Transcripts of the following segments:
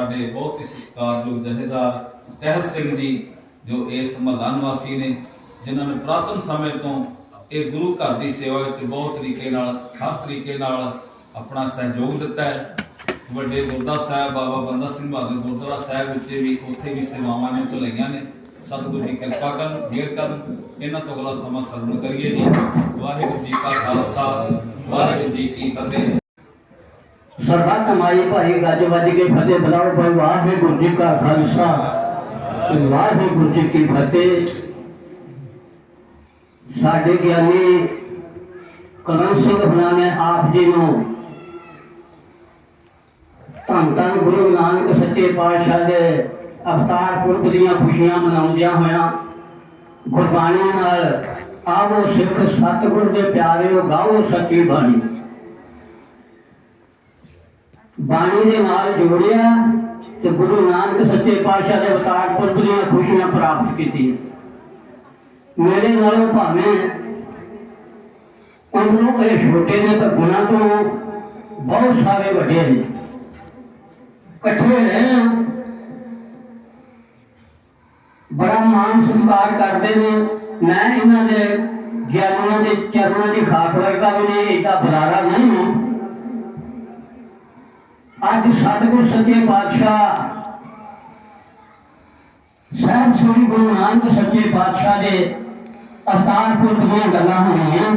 ਸਾਡੇ ਬਹੁਤ ਹੀ ਸਤਿਕਾਰਯੋਗ ਜਥੇਦਾਰ ਤਹਿਰ ਸਿੰਘ ਜੀ, ਜੋ ਇਸ ਮਹੱਲਾ ਨਿਵਾਸੀ ਨੇ, ਜਿਨ੍ਹਾਂ ਨੇ ਪ੍ਰਾਤਨ ਸਮੇਂ ਤੋਂ ਇਹ ਗੁਰੂ ਘਰ ਦੀ ਸੇਵਾ ਵਿੱਚ ਬਹੁਤ ਤਰੀਕੇ ਨਾਲ, ਹਰ ਤਰੀਕੇ ਨਾਲ ਆਪਣਾ ਸਹਿਯੋਗ ਦਿੱਤਾ ਹੈ। ਵੱਡੇ ਗੁਰਦਾ ਸਾਹਿਬ, ਬਾਬਾ ਬੰਦਾ ਸਿੰਘ ਬਹਾਦਰ ਗੁਰਦੁਆਰਾ ਸਾਹਿਬ ਵਿੱਚ ਵੀ ਉੱਥੇ ਵੀ ਸੇਵਾਵਾਂ ਨੇ, ਭਲਾਈਆਂ ਨੇ। ਸਤਿਗੁਰੂ ਜੀ ਕਿਰਪਾ ਕਰਨ, ਮਿਹਰ ਕਰਨ। ਇਹਨਾਂ ਤੋਂ ਅਗਲਾ ਸਮਾਂ ਸਰਵਣ ਕਰੀਏ ਜੀ। ਵਾਹਿਗੁਰੂ ਜੀ ਕਾ ਖਾਲਸਾ, ਵਾਹਿਗੁਰੂ ਜੀ ਕੀ ਫਤਿਹ। ਸਰਬੱਤ ਮਾਈ ਭਾਈ ਗੱਜ ਵੱਜ ਕੇ ਫਤਿਹ, ਬੁਲਾਓ ਭਾਈ ਵਾਹਿਗੁਰੂ ਜੀ ਕਾ ਖਾਲਸਾ ਵਾਹਿਗੁਰੂ ਜੀ ਕੀ ਫਤਿਹ। ਸਾਡੇ ਗਿਆਨੀ ਕਰਮ ਸਿੰਘ ਹੁਣਾਂ ਨੇ ਆਪ ਜੀ ਨੂੰ ਧੰਨ ਧੰਨ ਗੁਰੂ ਨਾਨਕ ਸੱਚੇ ਪਾਤਸ਼ਾਹ ਦੇ ਅਵਤਾਰ ਪੁਰਬ ਦੀਆਂ ਖੁਸ਼ੀਆਂ ਮਨਾਉਂਦਿਆਂ ਹੋਇਆਂ ਗੁਰਬਾਣੀ ਨਾਲ ਆਵੋ ਸਿੱਖ ਸਤਿਗੁਰ ਦੇ ਪਿਆਰਿਓ ਗਾਓ ਸੱਚੀ ਬਾਣੀ। ਬਾਣੀ ਦੇ ਨਾਲ ਜੋੜਿਆ ਤੇ ਗੁਰੂ ਨਾਨਕ ਸੱਚੇ ਪਾਤਸ਼ਾਹ ਦੇ ਅਵਤਾਰ ਪੁਰਬ ਦੀਆਂ ਖੁਸ਼ੀਆਂ ਪ੍ਰਾਪਤ ਕੀਤੀਆਂ। ਮੇਰੇ ਨਾਲੋਂ ਭਾਵੇਂ ਉਹਨੂੰ ਇਹ ਛੋਟੇ ਨੇ ਤਾਂ ਗੁਣਾ ਤੋਂ ਬਹੁਤ ਸਾਰੇ ਵੱਡੇ ਨੇ। ਇਕੱਠੇ ਰਹੇ ਆ। ਬੜਾ ਮਾਣ ਸਤਿਕਾਰ ਕਰਦੇ ਨੇ। ਮੈਂ ਇਹਨਾਂ ਦੇ ਗਿਆਨੀਆਂ ਦੇ ਚਰਨਾਂ ਦੀ ਖਾਕ ਵਰਗਾ ਵੀ ਨਹੀਂ ਏਡਾ ਬੁਲਾਰਾ ਨਹੀਂ ਹਾਂ। ਅੱਜ ਸਤਿਗੁਰ ਸੱਚੇ ਪਾਤਸ਼ਾਹ ਸਾਹਿਬ ਸ੍ਰੀ ਗੁਰੂ ਨਾਨਕ ਸੱਚੇ ਪਾਤਸ਼ਾਹ ਦੇ ਅਵਤਾਰ ਪੁਰਬ ਦੀਆਂ ਗੱਲਾਂ ਹੋਈਆਂ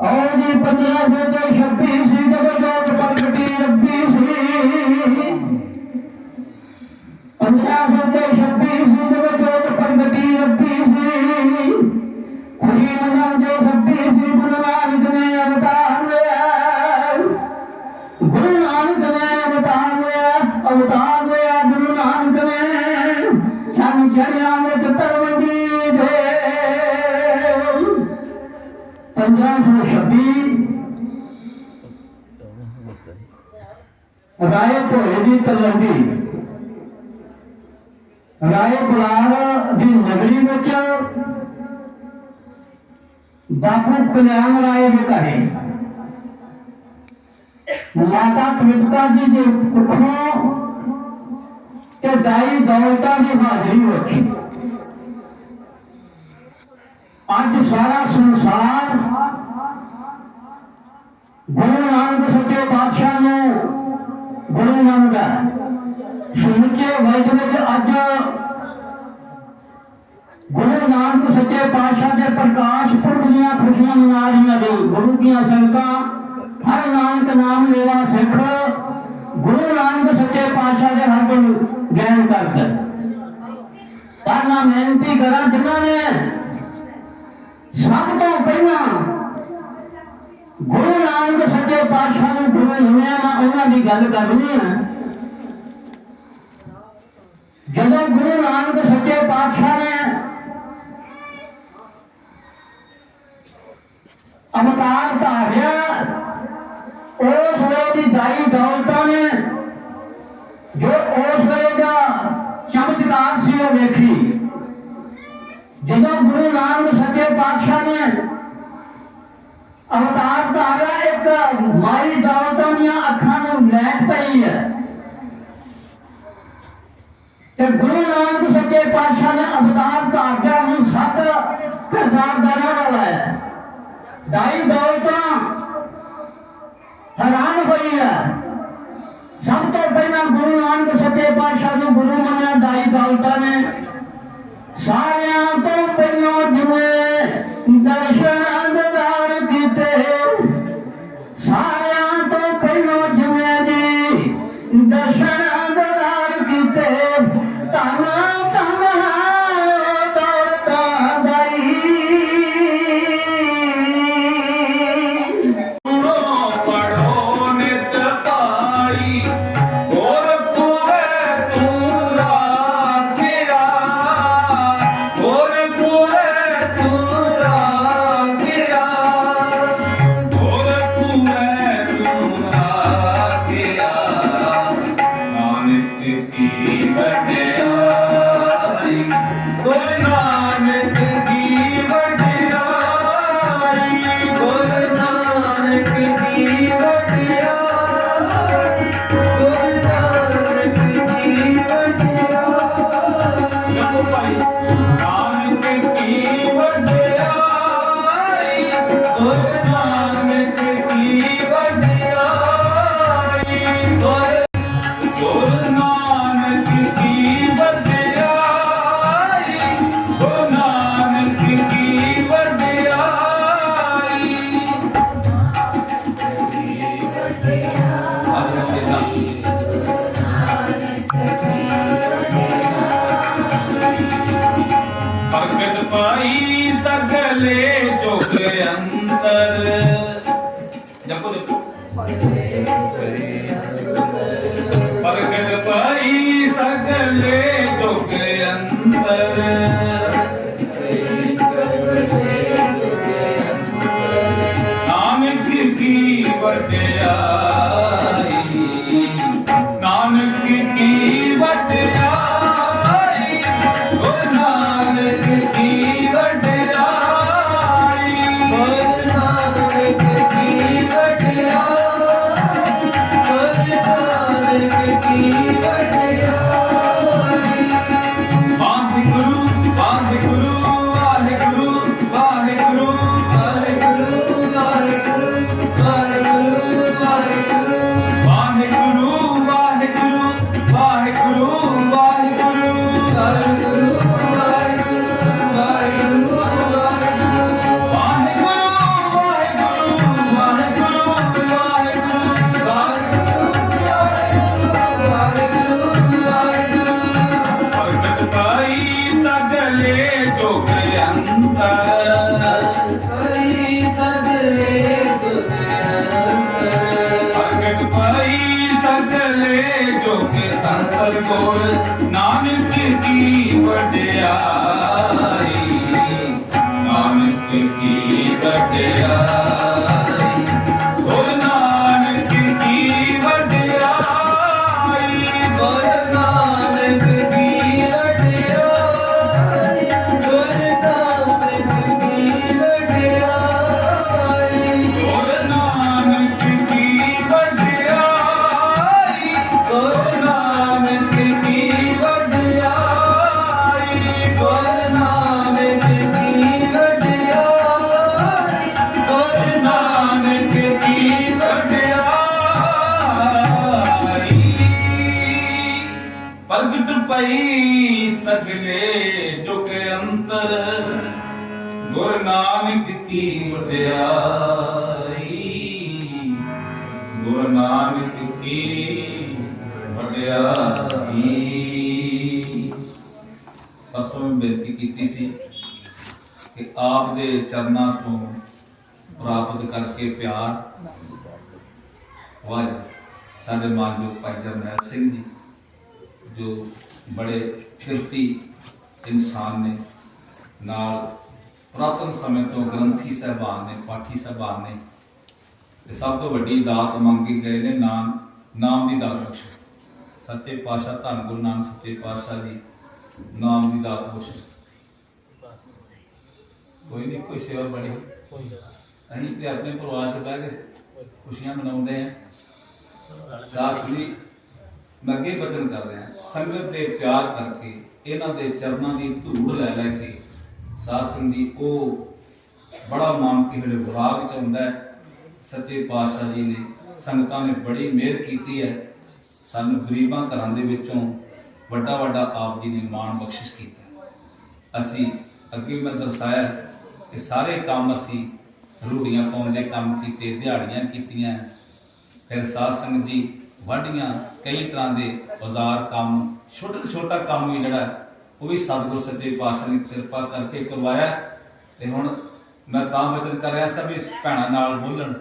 ਔਰ ਜੀ 15 ਤੇ 26 ਸੀ ਜਦੋਂ ਜੋਤ ਪ੍ਰਗਟੀ ਰੱਬੀ ਸੀ 15 ਤੇ ਰਾਏ ਤਲਵੰਡੀ ਰਾਏ ਬੁਲਾਰ ਦੀ ਨਗਰੀ ਵਿੱਚ ਬਾਪੂ ਕਲਿਆਣ ਰਾਏ ਦੇ ਘਰੇ ਮਾਤਾ ਤ੍ਰਿਪਤਾ ਜੀ ਦੇ ਪੱਖੋਂ ਤੇ ਦਾਈ ਦੌਲਤਾਂ ਦੀ ਹਾਜ਼ਰੀ ਵਿੱਚ। ਅੱਜ ਸਾਰਾ ਸੰਸਾਰ ਗੁਰੂ ਨਾਨਕ ਸੱਚੇ ਪਾਤਸ਼ਾਹ ਨੂੰ ਗੁਰੂ ਮੰਨਦਾ ਹੈ। ਸਮੁੱਚੇ ਵਰਗ ਵਿੱਚ ਅੱਜ ਗੁਰੂ ਨਾਨਕ ਸੱਚੇ ਪਾਤਸ਼ਾਹ ਦੇ ਪ੍ਰਕਾਸ਼ ਪੁਰਬ ਦੀਆਂ ਖੁਸ਼ੀਆਂ ਮਨਾ ਰਹੀਆਂ ਨੇ। ਗੁਰੂ ਦੀਆਂ ਸੰਗਤਾਂ, ਹਰ ਨਾਨਕ ਨਾਮ ਲੈਵਾ ਸਿੱਖ ਗੁਰੂ ਨਾਨਕ ਸੱਚੇ ਪਾਤਸ਼ਾਹ ਦੇ ਹਰ ਗੁਣ ਗਿਆਨ ਕਰਦਾ ਪਰ ਮੈਂ ਮਿਹਨਤੀ ਕਰਾਂ ਜਿਨ੍ਹਾਂ ਨੇ ਸਭ ਤੋਂ ਪਹਿਲਾਂ ਗੁਰੂ ਨਾਨਕ ਸੱਚੇ ਪਾਤਸ਼ਾਹ ਨੂੰ ਗੁਰੂ ਮੰਨਿਆ ਮੈਂ ਉਹਨਾਂ ਦੀ ਗੱਲ ਕਰਨੀ ਹੈ ਜਦੋਂ ਗੁਰੂ ਨਾਨਕ ਸੱਚੇ ਪਾਤਸ਼ਾਹ ਨੇ ਅਵਤਾਰ ਧਾਰਿਆ। ਉਸ ਵੇਲੇ ਦੀ ਦਾਈ ਦੌਲਤਾਂ ਨੇ ਜੋ ਉਸ ਵੇਲੇ ਦਾ ਚਮਤਕਾਰ ਸੀ ਉਹ ਵੇਖੀ। ਜਦੋਂ ਗੁਰੂ ਨਾਨਕ ਸੱਚੇ ਪਾਤਸ਼ਾਹ ਨੇ ਅਵਤਾਰ ਧਾਰਿਆ, ਇੱਕ ਮਾਈ ਦੌਲਤ ਦੀਆਂ ਅੱਖਾਂ ਨੂੰ ਲੈਟ ਪਈ ਹੈ ਤੇ ਗੁਰੂ ਨਾਨਕ ਸੱਚੇ ਪਾਤਸ਼ਾਹ ਨੇ ਅਵਤਾਰ ਧਾਰਿਆ ਨੂੰ ਸੱਤ ਕਰਤਾਰ ਦਾ ਨਾਮ ਲਾਇਆ। ਦਾਈ ਦੌਲਤਾਂ ਹੈਰਾਨ ਹੋਈ ਹੈ। ਸਭ ਤੋਂ ਪਹਿਲਾਂ ਗੁਰੂ ਨਾਨਕ ਸੱਚੇ ਪਾਤਸ਼ਾਹ ਨੂੰ ਗੁਰੂ ਮੰਨਿਆ, ਦਾਈ ਦੌਲਤਾਂ ਨੇ। ਸਾਰਿਆਂ ਭਗਤ ਪਾਈ ਪ੍ਰਗਟ ਪਈ ਸਗਲੇ ਅੰਤਰ, ਗੁਰ ਨਾਨਕ ਕੀ ਵਡਿਆਈ। ਗੁਰ ਨਾਨਕ ਕੀ ਵਡਿਆਈ। ਪਰਸੋਂ ਮੈਂ ਬੇਨਤੀ ਕੀਤੀ ਸੀ ਕਿ ਆਪ ਦੇ ਚਰਨਾਂ ਤੋਂ ਪ੍ਰਾਪਤ ਕਰਕੇ ਪਿਆਰ। ਵਾਹਿਗੁਰੂ, ਸਾਡੇ ਮਾਨਯੋਗ ਭਾਈ ਜਰਨੈਲ ਸਿੰਘ ਜੀ, ਜੋ ਬੜੇ ਕਿਰਤੀ ਇਨਸਾਨ ਨੇ। ਨਾਲ ਪੁਰਾਤਨ ਸਮੇਂ ਤੋਂ ਗ੍ਰੰਥੀ ਸਹਿਬਾਨ ਨੇ ਪਾਠੀ ਸਹਿਬਾਨ ਨੇ। ਤੇ ਸਭ ਤੋਂ ਵੱਡੀ ਦਾਤ ਮੰਗੀ ਗਏ ਨੇ ਨਾਮ ਨਾਮ ਦੀ ਦਾਤ ਬਖਸ਼ੋ ਸੱਚੇ ਪਾਤਸ਼ਾਹ ਧੰਨ ਗੁਰੂ ਨਾਨਕ ਸੱਚੇ ਪਾਤਸ਼ਾਹ ਜੀ ਨਾਮ ਦੀ ਦਾਤ ਬਖਸ਼ੋ ਕੋਈ ਨਹੀਂ ਕੋਈ ਸੇਵਾ ਬੜੀ ਅਸੀਂ ਤੇ ਆਪਣੇ ਪਰਿਵਾਰ ਚ ਬਹਿ ਕੇ ਖੁਸ਼ੀਆਂ ਮਨਾਉਂਦੇ ਆ ਸਾਸ ਵੀ ਮੈਂ ਅੱਗੇ ਬਚਨ ਕਰ ਰਿਹਾ। ਸੰਗਤ ਦੇ ਪਿਆਰ ਕਰਕੇ ਇਹਨਾਂ ਦੇ ਚਰਨਾਂ ਦੀ ਧੂੜ ਲੈ ਲੈ ਕੇ ਸਾਧ ਸੰਗਤ ਦੀ ਉਹ ਬੜਾ ਮਾਨ ਕੀ ਵੇਲੇ ਵਿਭਾਗ ਚ ਹੁੰਦਾ ਹੈ। ਸੱਚੇ ਪਾਤਸ਼ਾਹ ਜੀ ਨੇ ਸੰਗਤਾਂ ਨੇ ਬੜੀ ਮਿਹਰ ਕੀਤੀ ਹੈ। ਸਾਨੂੰ ਗਰੀਬਾਂ ਘਰਾਂ ਦੇ ਵਿੱਚੋਂ ਵੱਡਾ ਵੱਡਾ ਆਪ ਜੀ ਨੇ ਮਾਣ ਬਖਸ਼ਿਸ਼ ਕੀਤਾ ਅਸੀਂ ਅੱਗੇ ਮੈਂ ਦਰਸਾਇਆ ਕਿ ਸਾਰੇ ਕੰਮ ਅਸੀਂ ਰੂੜੀਆਂ ਪਾਉਣ ਦੇ ਕੰਮ ਕੀਤੇ, ਦਿਹਾੜੀਆਂ ਕੀਤੀਆਂ ਫਿਰ ਸਾਧ ਸੰਗਤ ਜੀ ਵਾਢੀਆਂ ਕਈ ਤਰ੍ਹਾਂ ਦੇ ਔਜ਼ਾਰ ਕੰਮ, ਛੋਟਾ ਤੋਂ ਛੋਟਾ ਕੰਮ ਵੀ ਜਿਹੜਾ, ਉਹ ਵੀ ਸਤਿਗੁਰ ਸੱਚੇ ਪਾਤਸ਼ਾਹ ਦੀ ਕਿਰਪਾ ਕਰਕੇ ਕਰਵਾਇਆ। ਤੇ ਹੁਣ ਮੈਂ ਤਾਂ ਬਚਨ ਕਰ ਰਿਹਾ ਸੀ ਵੀ ਇਸ ਭੈਣਾਂ ਨਾਲ ਬੋਲਣ।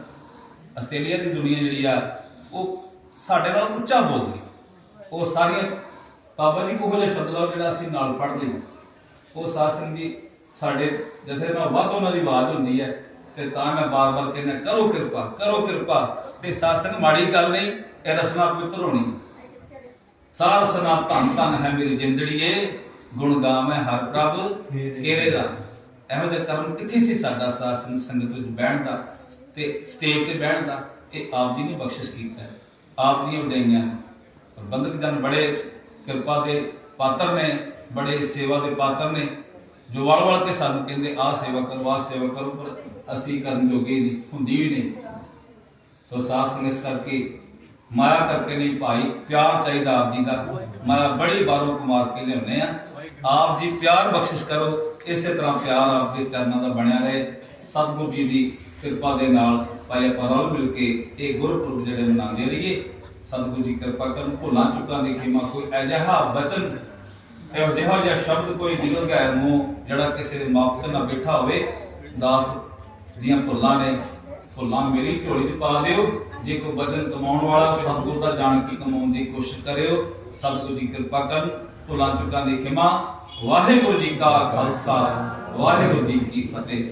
ਆਸਟ੍ਰੇਲੀਆ ਦੀ ਦੁਨੀਆ ਜਿਹੜੀ ਆ, ਉਹ ਸਾਡੇ ਨਾਲ ਉੱਚਾ ਬੋਲਦੀ ਉਹ ਸਾਰੀਆਂ ਬਾਬਾ ਜੀ ਕੋਲ ਸ਼ਬਦ ਲਾਓ ਜਿਹੜਾ ਅਸੀਂ ਨਾਲ ਪੜ੍ਹ ਲਈ ਉਹ ਸਾਧ ਸੰਗਤ ਜੀ ਸਾਡੇ ਜਥੇ ਨਾਲ ਵੱਧ ਉਹਨਾਂ ਦੀ ਆਵਾਜ਼ ਹੁੰਦੀ ਹੈ। ਤੇ ਤਾਂ ਮੈਂ ਬਾਰ-ਬਾਰ ਕਹਿੰਦਾ, ਕਰੋ ਕਿਰਪਾ ਕਰੋ ਕਿਰਪਾ। ਤੇ ਸਾਧ ਮਾੜੀ ਗੱਲ ਨਹੀਂ, ਇਹ ਰਸਨਾ ਪਵਿੱਤਰ ਹੋਣੀ ਸਾਧ ਸਨਾ ਧੰਨ ਧੰਨ ਹੈ ਮੇਰੀ ਜਿੰਦੜੀਏ, ਗੁਣ ਗਾਵੇਂ ਹਰ ਪ੍ਰਭ ਕੇਰੇ ਦਾ ਇਹੋ ਜਿਹਾ ਕਰਮ ਕਿੱਥੇ ਸੀ ਸਾਡਾ ਸਾਧ ਸੰਗਤ ਵਿੱਚ ਬਹਿਣ ਦਾ ਤੇ ਸਟੇਜ ਤੇ ਬਹਿਣ ਦਾ? ਇਹ ਆਪ ਜੀ ਨੇ ਬਖਸ਼ਿਸ਼ ਕੀਤਾ। ਆਪ ਦੀਆਂ ਵਡਿਆਈਆਂ, ਪ੍ਰਬੰਧਕ ਜਨ ਬੜੇ ਕਿਰਪਾ ਦੇ ਪਾਤਰ ਨੇ, ਬੜੇ ਸੇਵਾ ਦੇ ਪਾਤਰ ਨੇ। ਜੋ ਵਲ ਵਲ ਕੇ ਸਾਨੂੰ ਕਹਿੰਦੇ, ਆਹ ਸੇਵਾ ਕਰੋ, ਆਹ ਸੇਵਾ ਕਰੋ, ਪਰ ਅਸੀਂ ਕਰਨ ਜੋਗੇ ਨਹੀਂ, ਹੁੰਦੀ ਵੀ ਨਹੀਂ। ਸੋ ਸਾਧ ਸੰਗਤ ਇਸ ਕਰਕੇ ਮਾਇਆ ਕਰਕੇ ਨਹੀਂ ਭਾਈ, ਪਿਆਰ ਚਾਹੀਦਾ ਆਪ ਜੀ ਦਾ। ਮਾਇਆ ਬੜੀ ਬਾਰੋਂ ਕੁਮਾਰ ਕੇ ਲਿਆਉਨੇ ਆ। ਆਪ ਜੀ ਪਿਆਰ ਬਖਸ਼ਿਸ਼ ਕਰੋ, ਇਸੇ ਤਰ੍ਹਾਂ ਪਿਆਰ ਆਪ ਦੇ ਚਰਨਾਂ ਦਾ ਬਣਿਆ ਰਹੇ। ਸਤਿਗੁਰੂ ਜੀ ਦੀ ਕਿਰਪਾ ਦੇ ਨਾਲ ਭਾਈ ਆਪਾਂ ਰਲ ਮਿਲ ਕੇ ਇਹ ਗੁਰਪੁਰਬ ਜਿਹੜੇ ਮਨਾਉਂਦੇ ਰਹੀਏ। ਸਤਿਗੁਰੂ ਜੀ ਕਿਰਪਾ ਕਰਨ, ਭੁੱਲਾਂ ਚੁੱਕਾਂ ਦੀ ਖਿਮਾ, ਕੋਈ ਅਜਿਹਾ ਬਚਨ ਇਹੋ ਜਿਹਾ ਜਿਹਾ ਸ਼ਬਦ ਕੋਈ ਦਿਲੋਂ ਗੈਰ ਮੂੰਹ, ਜਿਹੜਾ ਕਿਸੇ ਦੇ ਨਾਲ ਬੈਠਾ ਹੋਵੇ, ਦਾਸ ਦੀਆਂ ਫੁੱਲਾਂ ਨੇ ਫੁੱਲਾਂ ਮੇਰੀ ਝੋਲੀ 'ਚ ਪਾ ਦਿਓ। ਜੇ ਕੋਈ ਬਦਨ ਕਮਾਉਣ ਵਾਲਾ ਸਤਿਗੁਰ ਦਾ ਜਾਣ ਕੇ ਕਮਾਉਣ ਦੀ ਕੋਸ਼ਿਸ਼ ਕਰਿਓ, ਸਤਿਗੁਰੂ ਜੀ ਕਿਰਪਾ ਕਰਨ, ਭੁੱਲਾਂ ਚੁੱਕਾਂ ਦੀ ਖਿਮਾ। ਵਾਹਿਗੁਰੂ ਜੀ ਕਾ ਖਾਲਸਾ, ਵਾਹਿਗੁਰੂ ਜੀ ਕੀ ਫਤਿਹ।